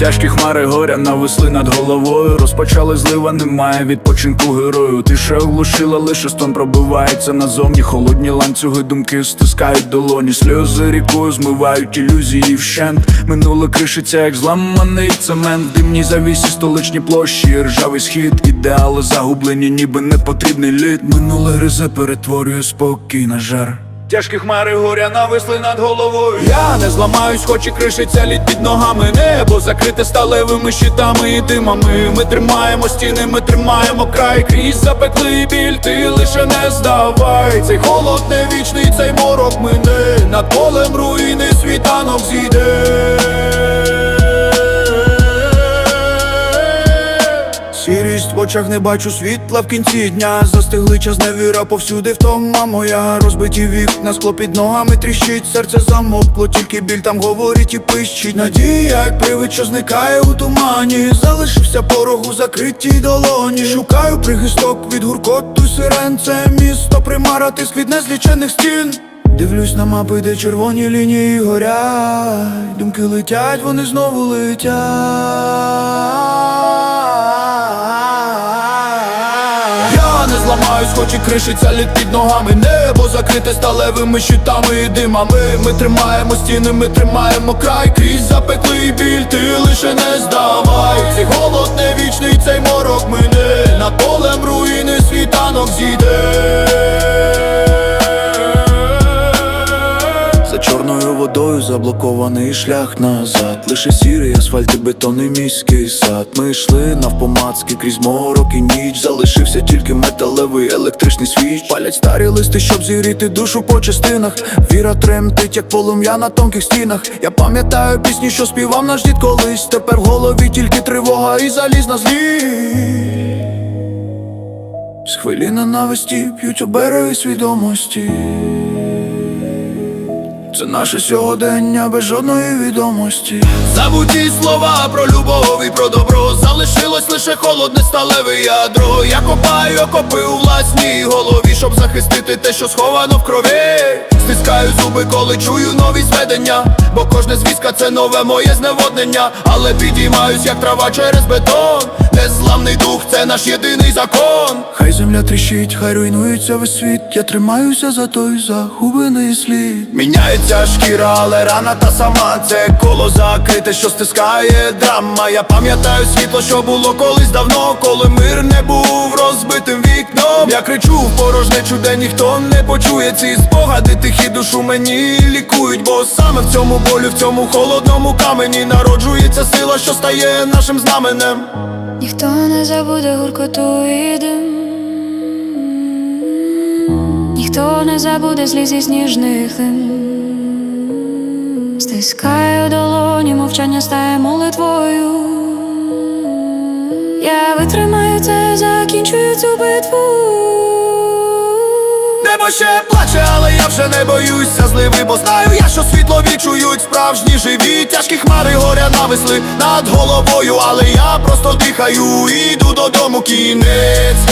Тяжкі хмари горя нависли над головою. Розпочали злива, немає відпочинку герою. Тиша оглушила, лише стон пробивається назовні. Холодні ланцюги думки стискають долоні. Сльози рікою змивають ілюзії вщент. Минуле кришиться, як зламаний цемент. В димній завісі столичні площі, ржавий схід, ідеали загублені, ніби непотрібний лід. Минуле гризе перетворює спокій на жар. Тяжкі хмари горя нависли над головою. Я не зламаюсь, хоч і кришиться лід під ногами. Небо закрите сталевими щитами і димами. Ми тримаємо стіни, ми тримаємо край. Крізь запеклий біль, ти лише не здавай. Цей холод не вічний, цей морок мине. Над полем руїни світанок зійде. Сірість в очах не бачу світла в кінці дня. Застигли час невіра повсюди втома моя. Розбиті вікна, скло під ногами тріщить. Серце замовкло, тільки біль там говорить і пищить. Надія, як привид, що зникає у тумані. Залишився порог у закритій долоні. Шукаю прихисток від гуркоту сирен. Це місто примара, тиск від незлічених стін. Дивлюсь на мапи, де червоні лінії горять. Думки летять, вони знову летять не хоч і кришиться під ногами. Небо закрите сталевими щитами і димами. Ми тримаємо стіни, ми тримаємо край. Крізь запеклий біль, ти лише не здавай. Цей голод не вічний, цей морок мине. Над полем руїни світанок зійде водою заблокований шлях назад. Лише сірий асфальт і бетонний міський сад. Ми йшли навпомацки крізь морок і ніч. Залишився тільки металевий електричний свіч. Палять старі листи, щоб зігріти душу по частинах. Віра тремтить, як полум'я на тонких стінах. Я пам'ятаю пісні, що співав наш дід колись. Тепер в голові тільки тривога і залізна злість. З хвилі ненависті п'ють обереги свідомості це наше сьогодення без жодної відомості. Забуті слова про любов і про добро. Залишилось лише холодне сталеве ядро. Я копаю окопи у власній голові, щоб захистити те, що сховано в крові. Стискаю зуби, коли чую нові зведення. Бо кожне звістка це нове моє зневоднення. Але підіймаюсь, як трава через бетон. Незламний дух, це наш єдиний закон. Хай земля тріщить, хай руйнується весь світ. Я тримаюся за той загублений слід. Міняється шкіра, але рана та сама. Це коло закрите, що стискає драма. Я пам'ятаю світло, що було колись давно, коли мир не був розбитим вікном. Я кричу в порожнечу, де ніхто не почує ці спогади, тихі душу мені лікують, бо саме в цьому болю, в цьому холодному камені народжується сила, що стає нашим знаменем. Ніхто не забуде гуркоту і дим. Ніхто не забуде сліз сніжних лим. Стискаю долоні, мовчання стає молитвою. Я витримаю це, закінчую цю битву Ще плаче, але я вже не боюся зливи, бо знаю я, що світло відчують справжні живі. Тяжкі хмари горя нависли над головою, але я просто дихаю, іду додому кінець.